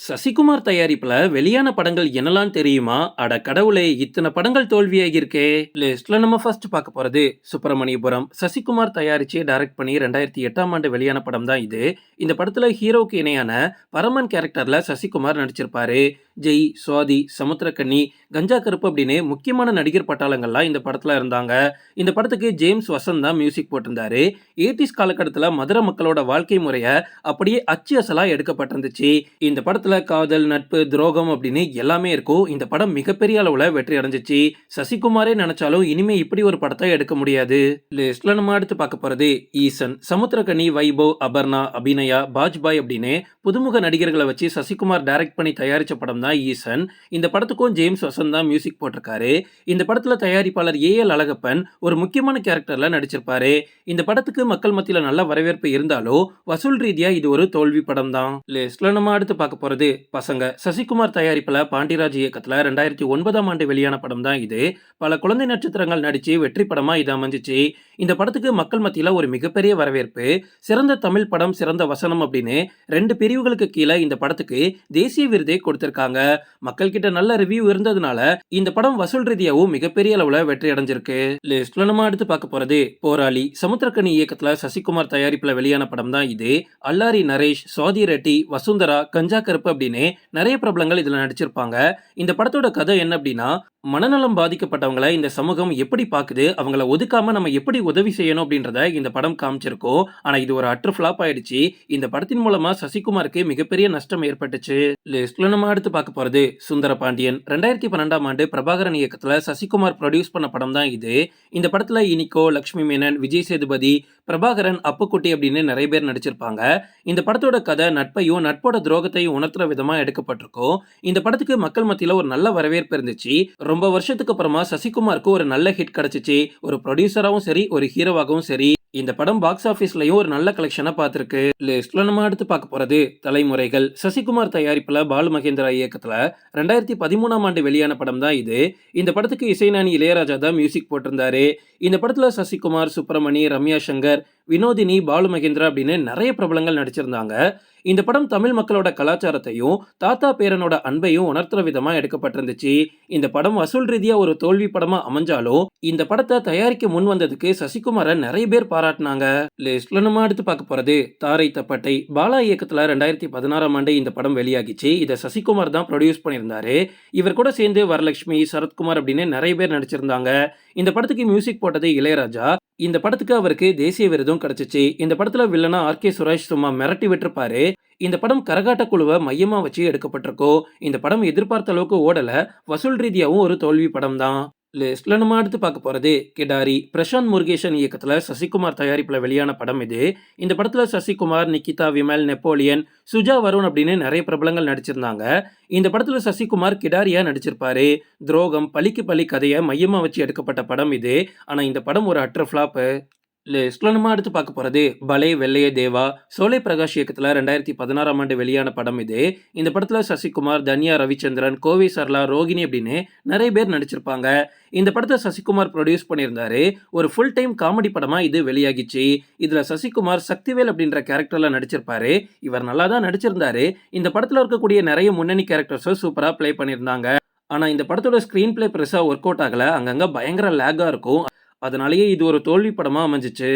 சசிகுமார் தயாரிப்புல வெளியான படங்கள் என்னலாம் தெரியுமா? அட கடவுளே! இத்தனை படங்கள் தோல்வியாகியிருக்கே! லிஸ்ட்ல நம்ம ஃபர்ஸ்ட் பார்க்க போறது சுப்பிரமணியபுரம். சசிகுமார் தயாரிச்சு, டைரக்ட் பண்ணி 2008ஆம் ஆண்டு வெளியான படம் தான் இது. இந்த படத்துல ஹீரோவுக்கு இணையான பரமன் கேரக்டர்ல சசிகுமார் நடிச்சிருப்பாரு. ஜெய், சுவாதி, சமுத்திரக்கண்ணி கஞ்சா கருப்பு அப்படின்னு முக்கியமான நடிகர் பட்டாளங்கள்லாம் இந்த படத்தில் இருந்தாங்க. இந்த படத்துக்கு ஜேம்ஸ் வசந்த் தான் மியூசிக் போட்டிருந்தாரு. எயிட்டிஸ் காலகட்டத்தில் மதுரை மக்களோட வாழ்க்கை முறையை அப்படியே அச்சு அசலாக எடுக்கப்பட்டிருந்துச்சு. இந்த படத்தில் காதல், நட்பு, துரோகம் அப்படின்னு எல்லாமே இருக்கும். இந்த படம் மிகப்பெரிய அளவில் வெற்றி அடைஞ்சிச்சு சசிகுமாரே நினைச்சாலும் இனிமே இப்படி ஒரு படத்தை எடுக்க முடியாது. லிஸ்ட்ல நம்ம அடுத்து பார்க்க போகிறது ஈசன். சமுத்திரக்கனி, வைபவ், அபர்ணா, அபிநயா, பாஜ்பாய் அப்படின்னு புதுமுக நடிகர்களை வச்சு சசிகுமார் டைரக்ட் பண்ணி தயாரிச்ச படம் தான் ஈசன். இந்த படத்துக்கும் ஜேம்ஸ் வசந்த் தான் மியூசிக் போட்டிருக்காரு. இந்த படத்தில் தயாரிப்பாளர் ஏ எல் அழகப்பன் ஒரு முக்கியமான கேரக்டரில் நடிச்சிருப்பாரு. இந்த படத்துக்கு மக்கள் மத்தியில் நல்ல வரவேற்பு இருந்தாலும் வசூல் ரீதியாக இது ஒரு தோல்வி படம் தான். லிஸ்ட்ல நம்ம அடுத்து பார்க்க போகிறது பசங்க. சசிகுமார் தயாரிப்பில் பாண்டியராஜ் இயக்கத்தில் ரெண்டாயிரத்தி ஒன்பதாம் ஆண்டு வெளியான படம் தான் இது. பல குழந்தை நட்சத்திரங்கள் நடிச்சு வெற்றி படமாக இது அமைஞ்சிச்சு இந்த படத்துக்கு மக்கள் மத்தியில் ஒரு மிகப்பெரிய வரவேற்பு. சிறந்த தமிழ் படம், சிறந்த வசனம் அப்படின்னு ரெண்டு பிரிவுகளுக்கு கீழே இந்த படத்துக்கு தேசிய விருதை கொடுத்திருக்காங்க. மக்கள் கிட்ட நல்ல ரிவ்யூ இருந்ததுனால இந்த படம் வசூல் ரீதியாவும் மிகப்பெரிய அளவுல வெற்றி அடைஞ்சிருக்கு. லிஸ்ட்ல நம்ம அடுத்து பார்க்க போறது போராளி. சமுத்திரக்கனி இயக்கத்துல சசிகுமார் தயாரிப்புல வெளியான படம் தான் இது. அல்லாரி நரேஷ், சுவாதி ரெட்டி, வசுந்தரா, கஞ்சா கருப்பு அப்படின்னு நிறைய பிரபலங்கள் இதுல நடிச்சிருப்பாங்க. இந்த படத்தோட கதை என்ன அப்படின்னா மனநலம் பாதிக்கப்பட்டவங்களை இந்த சமூகம் எப்படி பார்க்குது அவங்கள ஒதுக்காம நம்ம எப்படி உதவி செய்யணும் அப்படின்றத இந்த படம் காமிச்சிருக்கோம் ஆனா இது ஒரு அட்ரு ஃபிளாப் ஆயிடுச்சு. இந்த படத்தின் மூலமா சசிகுமாருக்கு மிகப்பெரிய நஷ்டம் ஏற்பட்டுச்சு. லிஸ்ட்ல நம்ம அடுத்து பார்க்க போறது சுந்தரபாண்டியன். 2012ஆம் ஆண்டு பிரபாகரன் இயக்கத்துல சசிகுமார் ப்ரொடியூஸ் பண்ண படம் தான் இது. இந்த படத்துல இனிகோ, லக்ஷ்மி மேனன், விஜய் சேதுபதி, பிரபாகரன், அப்புக்குட்டி அப்படின்னு நிறைய பேர் நடிச்சிருப்பாங்க. இந்த படத்தோட கதை நட்பையும், நட்போட துரோகத்தையும் உணர்த்துற விதமா எடுக்கப்பட்டிருக்கும். இந்த படத்துக்கு மக்கள் மத்தியில ஒரு நல்ல வரவேற்பு இருந்துச்சு. ரொம்ப வருஷத்துக்கு அப்புறமா சசிகுமாருக்கு ஒரு நல்ல ஹிட் கிடைச்சிச்சு. ஒரு ப்ரொடியூசராகவும் சரி, ஒரு ஹீரோவாகவும் சரி. இந்த படம் பாக்ஸ் ஆஃபீஸ்லயும் ஒரு நல்ல கலெக்ஷனை பார்த்துருக்கு லிஸ்ட்ல நம்ம அடுத்து பார்க்க போறது தலைமுறைகள். சசிகுமார் தயாரிப்புல பாலு மகேந்திரா இயக்கத்துல 2013ஆம் ஆண்டு வெளியான படம் தான் இது. இந்த படத்துக்கு இசைஞானி இளையராஜா தான் மியூசிக் போட்டிருந்தாரு. இந்த படத்துல சசிகுமார், சுப்பிரமணி, ரம்யா சங்கர், வினோதினி, பாலு மகேந்திரா அப்படின்னு நிறைய பிரபலங்கள் நடிச்சிருந்தாங்க. இந்த படம் தமிழ் மக்களோட கலாச்சாரத்தையும், தாத்தா பேரனோட அன்பையும் உணர்த்துற விதமா எடுக்கப்பட்டிருந்துச்சு. இந்த படம் வசூல் ரீதியா ஒரு தோல்வி படமா அமைஞ்சாலும் இந்த படத்தை தயாரிக்க முன் வந்ததுக்கு சசிகுமாரை நிறைய பேர் பாராட்டினாங்க. லிஸ்ட்ல நம்ம அடுத்து பார்க்க போறது தாரை தப்பட்டை. பாலா இயக்கத்துல 2016ஆம் ஆண்டு இந்த படம் வெளியாகிச்சு. இதை சசிகுமார் தான் ப்ரொடியூஸ் பண்ணியிருந்தாரு. இவர் கூட சேர்ந்து வரலட்சுமி, சரத்குமார் அப்படின்னு நிறைய பேர் நடிச்சிருந்தாங்க. இந்த படத்துக்கு மியூசிக் போட்டது இளையராஜா. இந்த படத்துக்கு அவருக்கு தேசிய விருதும் கிடைச்சிச்சு. இந்த படத்துல வில்லனா ஆர் கே சுரேஷ் சும்மா மிரட்டி விட்டுருப்பாரு இந்த படம் கரகாட்ட குழுவை மையமா வச்சு எடுக்கப்பட்டிருக்கோ இந்த படம் எதிர்பார்த்த அளவுக்கு ஓடல. வசூல் ரீதியாகவும் ஒரு தோல்வி படம் தான். லிஸ்ட்ல நம்ம அடுத்து பார்க்க போறது கிடாரி. பிரசாந்த் முருகேசன் இயக்கத்துல சசிகுமார் தயாரிப்புல வெளியான படம் இது. இந்த படத்துல சசிகுமார், நிக்கிதா விமல், நெப்போலியன், சுஜா வருண் அப்படின்னு நிறைய பிரபலங்கள் நடிச்சிருந்தாங்க. இந்த படத்துல சசிகுமார் கிடாரியா நடிச்சிருப்பாரு. துரோகம், பழிக்கு பழி கதையை மையமா வச்சு எடுக்கப்பட்ட படம் இது. ஆனா இந்த படம் ஒரு அட்டர் ஃப்ளாப்பு லிஸ்ட்ல நம்ம அடுத்து பார்க்க போறது பலே வெள்ளைய தேவா. சோலை பிரகாஷ் இயக்கத்துல 2016ஆம் ஆண்டு வெளியான படம் இது. இந்த படத்துல சசிகுமார், தன்யா ரவிச்சந்திரன், கோவி சரளா, ரோகிணி அப்படின்னு நிறைய பேர் நடிச்சிருப்பாங்க. இந்த படத்தை சசிகுமார் ப்ரொடியூஸ் பண்ணியிருந்தாரு. ஒரு ஃபுல் டைம் காமெடி படமா இது வெளியாகிச்சு. இதுல சசிகுமார் சக்திவேல் அப்படின்ற கேரக்டர்ல நடிச்சிருப்பாரு. இவர் நல்லா தான் நடிச்சிருந்தாரு. இந்த படத்துல இருக்கக்கூடிய நிறைய முன்னணி கேரக்டர்ஸும் சூப்பரா ப்ளே பண்ணியிருந்தாங்க. ஆனா இந்த படத்தோட ஸ்கிரீன் ப்ளே பெருசா ஒர்க் அவுட் ஆகல. அங்கங்க பயங்கர லேக்கா இருக்கும். அதனாலேயே இது ஒரு தோல்வி படமாக அமைஞ்சிச்சு.